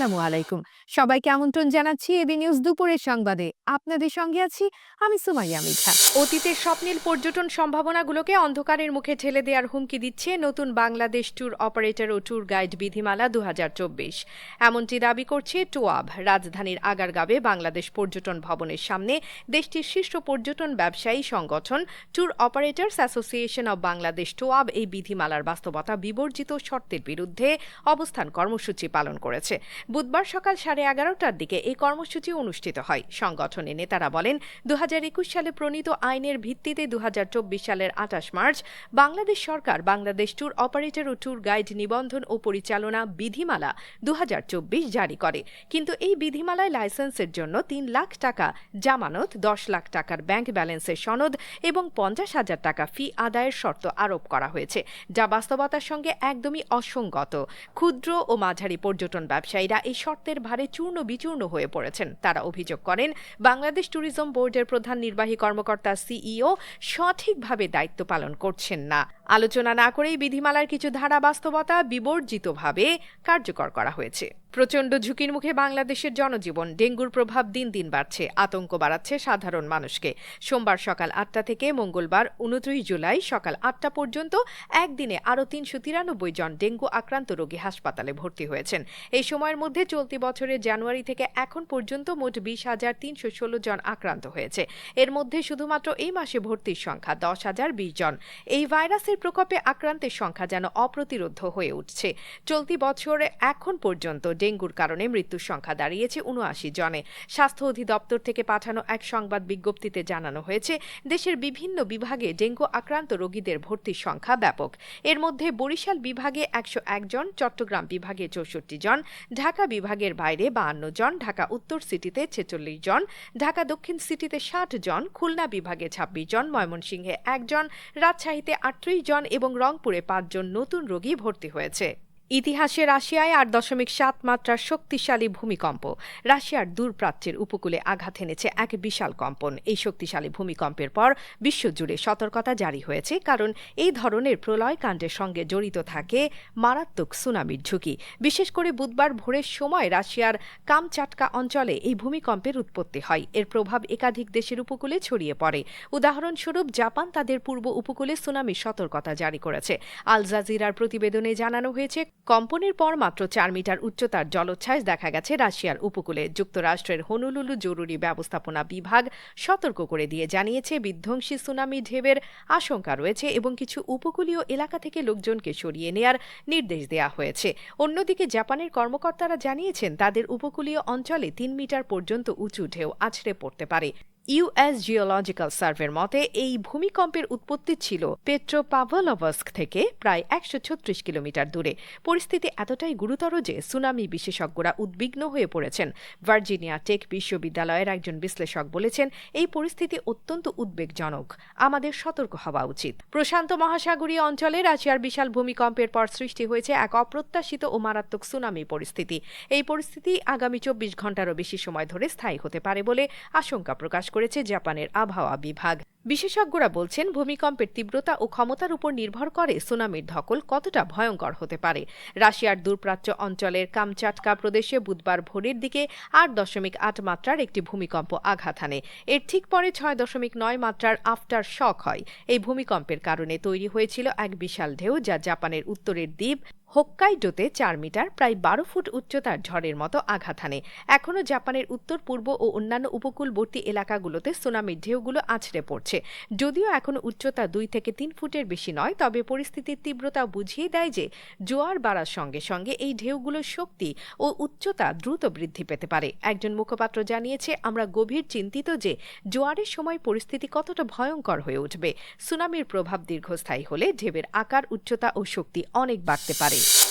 আসসালামু আলাইকুম। সবাইকে আমন্ত্রণ জানাচ্ছি এবি নিউজ দুপুরের সংবাদে। আপনাদের সঙ্গে আছি আমি সুমাইয়া মিঠা। অতীতের স্বপ্নীল পর্যটন সম্ভাবনাগুলোকে অন্ধকারের মুখে ঠেলে দেওয়ার হুমকি দিচ্ছে নতুন বাংলাদেশ ট্যুর অপারেটর ও ট্যুর গাইড বিধিমালা দুহাজার চব্বিশ। এমনটি দাবি করছে টোয়াব, রাজধানীর আগারগাঁবে বাংলাদেশ পর্যটন ভবনের সামনে দেশটির শীর্ষ পর্যটন ব্যবসায়ী সংগঠন tour operators association of Bangladesh TOAB এই বিধিমালার বাস্তবতা বিবর্জিত শর্তের বিরুদ্ধে অবস্থান কর্মসূচি পালন করেছে। বুধবার সকাল সাড়ে এগারোটার দিকে এই কর্মসূচি অনুষ্ঠিত হয়। সংগঠনের নেতারা বলেন দু হাজার একুশ সালে প্রণীত আইনের ভিত্তিতে দু হাজার চব্বিশ সালের আঠাশ মার্চ বাংলাদেশ সরকার, বাংলাদেশ ট্যুর অপারেটর ও ট্যুর গাইড নিবন্ধন ও পরিচালনা বিধিমালা দু হাজার চব্বিশ জারি করে। কিন্তু এই বিধিমালায় লাইসেন্সের জন্য তিন লাখ টাকা জামানত, দশ লাখ টাকার ব্যাংক ব্যালেন্সের সনদ এবং পঞ্চাশ হাজার টাকা ফি আদায়ের শর্ত আরোপ করা হয়েছে, যা বাস্তবতার সঙ্গে একদমই অসঙ্গত। ক্ষুদ্র ও মাঝারি পর্যটন ব্যবসায়ীরা এই শর্তের ভারে চূর্ণ বিচূর্ণ হয়ে পড়েছেন। তারা অভিযোগ করেন, বাংলাদেশ ট্যুরিজম বোর্ডের প্রধান নির্বাহী কর্মকর্তা সিইও সঠিকভাবে দায়িত্ব পালন করছেন না। আলোচনা না করেই বিধিমালার কিছু ধারা বাস্তবতা বিবর্জিতভাবে কার্যকর করা হয়েছে। প্রচণ্ড ঝুঁকির মুখে বাংলাদেশের জনজীবন। ডেঙ্গুর প্রভাব দিন দিন বাড়ছে, আতঙ্ক বাড়াচ্ছে সাধারণ মানুষকে। সোমবার সকাল আটটা থেকে মঙ্গলবার উনত্রিশ জুলাই সকাল আটটা পর্যন্ত একদিনে আরও তিনশো তিরানব্বই জন ডেঙ্গু আক্রান্ত রোগী হাসপাতালে ভর্তি হয়েছেন। এই সময়ের মধ্যে চলতি বছরের জানুয়ারি থেকে এখন পর্যন্ত মোট বিশ হাজার তিনশো ষোলো জন আক্রান্ত হয়েছে। এর মধ্যে শুধুমাত্র এই মাসে ভর্তির সংখ্যা দশ হাজার বিশ জন। এই ভাইরাসের প্রকোপে আক্রান্তের সংখ্যা যেন অপ্রতিরোধ হয়ে উঠছে। চলতি বছরে এখন পর্যন্ত ডেঙ্গুর কারণে মৃত্যুর সংখ্যা দাঁড়িয়েছে উনআশি জনে। স্বাস্থ্য অধিদপ্তর থেকে পাঠানো এক সংবাদ বিজ্ঞপ্তিতে জানানো হয়েছে, দেশের বিভিন্ন বিভাগে ডেঙ্গু আক্রান্ত রোগীদের ভর্তির সংখ্যা ব্যাপক। এর মধ্যে বরিশাল বিভাগে একশো এক জন, চট্টগ্রাম বিভাগে চৌষট্টি জন, ঢাকা বিভাগের বাইরে বাহান্ন জন, ঢাকা উত্তর সিটিতে ছেচল্লিশ জন, ঢাকা দক্ষিণ সিটিতে ষাট জন, খুলনা বিভাগে ছাব্বিশ জন, ময়মনসিংহে একজন রাজশাহীতে আটত্রিশ জন এবং রংপুরে পাঁচজন নতুন রোগী ভর্তি হয়েছে। ইতিহাসে রাশিয়ায় আট দশমিক সাত মাত্রার শক্তিশালী ভূমিকম্প। রাশিয়ার দূরপ্রাচ্যের উপকূলে আঘাত এনেছে এক বিশাল কম্পন। এই শক্তিশালী ভূমিকম্পের পর বিশ্বজুড়ে সতর্কতা জারি হয়েছে, কারণ এই ধরনের প্রলয়কাণ্ডের সঙ্গে জড়িত থাকে মারাত্মক সুনামির ঝুঁকি। বিশেষ করে বুধবার ভোরের সময় রাশিয়ার কামচাটকা অঞ্চলে এই ভূমিকম্পের উৎপত্তি হয়। এর প্রভাব একাধিক দেশের উপকূলে ছড়িয়ে পড়ে। উদাহরণস্বরূপ জাপান তাদের পূর্ব উপকূলে সুনামির সতর্কতা জারি করেছে। আল জাজিরার প্রতিবেদনে জানানো হয়েছে কম্পনের পর মাত্র চার মিটার উচ্চতার জলোচ্ছ্বাস দেখা গেছে রাশিয়ার উপকূলে। যুক্তরাষ্ট্রের হনুলুলু জরুরি ব্যবস্থাপনা বিভাগ সতর্ক করে দিয়ে জানিয়েছে, বিধ্বংসী সুনামি ঢেবের আশঙ্কা রয়েছে এবং কিছু উপকূলীয় এলাকা থেকে লোকজনকে সরিয়ে নেয়ার নির্দেশ দেওয়া হয়েছে। অন্যদিকে জাপানের কর্মকর্তারা জানিয়েছেন, তাদের উপকূলীয় অঞ্চলে তিন মিটার পর্যন্ত উঁচু ঢেউ আছড়ে পড়তে পারে। ইউএস জিওলজিক্যাল সার্ভের মতে, এই ভূমিকম্পের উৎপত্তি ছিল পেট্রোপাভলভস্ক থেকে প্রায় একশো ছত্রিশ কিলোমিটার দূরে। পরিস্থিতি এতটাই গুরুতর যে সুনামি বিশেষজ্ঞরা উদ্বিগ্ন হয়ে পড়েছেন। ভার্জিনিয়া টেক বিশ্ববিদ্যালয়ের একজন বিশ্লেষক বলেছেন, এই পরিস্থিতি অত্যন্ত উদ্বেগজনক। আমাদের সতর্ক হওয়া উচিত। প্রশান্ত মহাসাগরীয় অঞ্চলে রাশিয়ার বিশাল ভূমিকম্পের পর সৃষ্টি হয়েছে এক অপ্রত্যাশিত ও মারাত্মক সুনামি পরিস্থিতি। এই পরিস্থিতি আগামী চব্বিশ ঘন্টারও বেশি সময় ধরে স্থায়ী হতে পারে বলে আশঙ্কা প্রকাশ করেছে জাপানের আবহাওয়া বিভাগ। বিশেষজ্ঞরা বলছেন, ভূমিকম্পের তীব্রতা ও ক্ষমতার উপর নির্ভর করে সুনামির ধকল কতটা ভয়ঙ্কর হতে পারে। রাশিয়ার দূরপ্রাচ্য অঞ্চলের কামচাটকা প্রদেশে বুধবার ভোরের দিকে আট দশমিক আট মাত্রার একটি ভূমিকম্প আঘাত হানে। এর ঠিক পরে ছয় দশমিক নয় মাত্রার আফটার শক হয়। এই ভূমিকম্পের কারণে তৈরি হয়েছিল এক বিশাল ঢেউ যা জাপানের উত্তরের দ্বীপ হোক্কাইডোতে চার মিটার, প্রায় বারো ফুট উচ্চতার ঝড়ের মতো আঘাত হানে। এখনও জাপানের উত্তর, পূর্ব ও অন্যান্য উপকূলবর্তী এলাকাগুলোতে সুনামির ঢেউগুলো আছড়ে পড়ছে। যদিও এখন উচ্চতা দুই থেকে তিন ফুটের বেশি নয়, তবে পরিস্থিতির তীব্রতা বুঝিয়ে দেয় যে জোয়ার বাড়ার সঙ্গে সঙ্গে এই ঢেউগুলোর শক্তি ও উচ্চতা দ্রুত বৃদ্ধি পেতে পারে। একজন মুখপাত্র জানিয়েছে, আমরা গভীর চিন্তিত যে জোয়ারের সময় পরিস্থিতি কতটা ভয়ঙ্কর হয়ে উঠবে। সুনামির প্রভাব দীর্ঘস্থায়ী হলে ঢেবের আকার, উচ্চতা ও শক্তি অনেক বাড়তে পারে।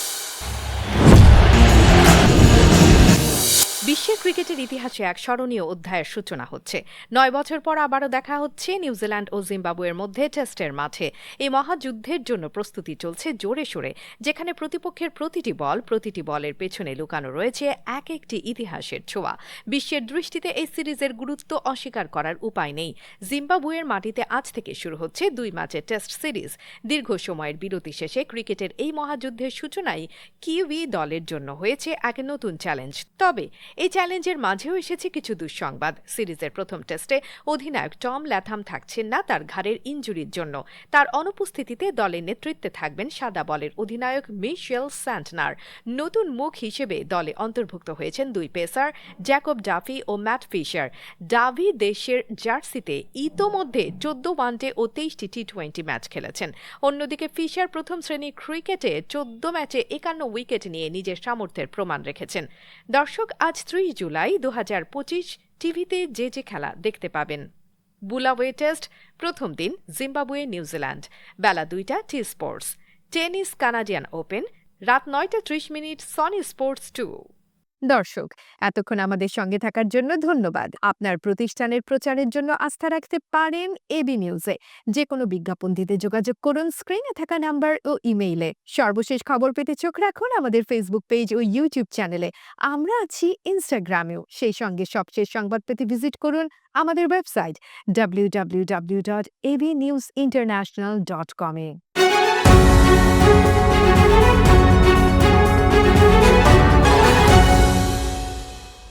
বিশ্বের ক্রিকেটের ইতিহাসে এক স্মরণীয় অধ্যায়ের সূচনা হচ্ছে। নয় বছর পর আবারও দেখা হচ্ছে নিউজিল্যান্ড ও জিম্বাবুয়ের মধ্যে টেস্টের মাঠে এই মহাযুদ্ধের জন্য প্রস্তুতি চলছে জোরে সোরে, যেখানে প্রতিপক্ষের প্রতিটি বল, প্রতিটি বলের পেছনে লুকানো রয়েছে এক একটি ইতিহাসের ছোঁয়া। বিশ্বের দৃষ্টিতে এই সিরিজের গুরুত্ব অস্বীকার করার উপায় নেই। জিম্বাবুয়ের মাটিতে আজ থেকে শুরু হচ্ছে দুই ম্যাচের টেস্ট সিরিজ। দীর্ঘ সময়ের বিরতি শেষে ক্রিকেটের এই মহাযুদ্ধের সূচনাই কিউই দলের জন্য হয়েছে এক নতুন চ্যালেঞ্জ। তবে এই চ্যালেঞ্জের মাঝেও এসেছে কিছু দুঃসংবাদ। সিরিজের প্রথম টেস্টে অধিনায়ক টম ল্যাথাম থাকছেন না তার ঘাড়ের ইঞ্জুরির জন্য। তার অনুপস্থিতিতে দলের নেতৃত্বে থাকবেন সাদা বলের অধিনায়ক মিশেল স্যান্টনার। নতুন মুখ হিসেবে দলে অন্তর্ভুক্ত হয়েছেন দুই পেসার, জ্যাকব ডাফি ও ম্যাট ফিশার। ডাভি দেশের জার্সিতে ইতোমধ্যে চোদ্দ ওয়ানডে ও তেইশটি টি টোয়েন্টি ম্যাচ খেলেছেন। অন্যদিকে ফিশার প্রথম শ্রেণির ক্রিকেটে চোদ্দ ম্যাচে একান্ন উইকেট নিয়ে নিজের সামর্থ্যের প্রমাণ রেখেছেন। দর্শক, আজ ত্রিশ জুলাই দু হাজার পঁচিশ টিভিতে যে যে খেলা দেখতে পাবেন। বুলাওয়ে টেস্ট, প্রথম দিন জিম্বাবুয়ে নিউজিল্যান্ড বেলা দুইটা, T sports. Tennis Canadian open. রাত নয়টা ত্রিশ মিনিট, সনি স্পোর্টস টু। দর্শক, এতক্ষণ আমাদের সঙ্গে থাকার জন্য ধন্যবাদ। আপনার প্রতিষ্ঠানের প্রচারের জন্য আস্থা রাখতে পারেন এবি নিউজে। যে কোনো বিজ্ঞাপন দিতে যোগাযোগ করুন, স্ক্রিনে থাকা নাম্বার ও ইমেইলে। সর্বশেষ খবর পেতে চোখ রাখুন আমাদের ফেসবুক পেজ ও ইউটিউব চ্যানেলে আমরা আছি ইনস্টাগ্রামেও সেই সঙ্গে সবশেষ সংবাদ পেতে ভিজিট করুন আমাদের website W W dot AB news international dot কমে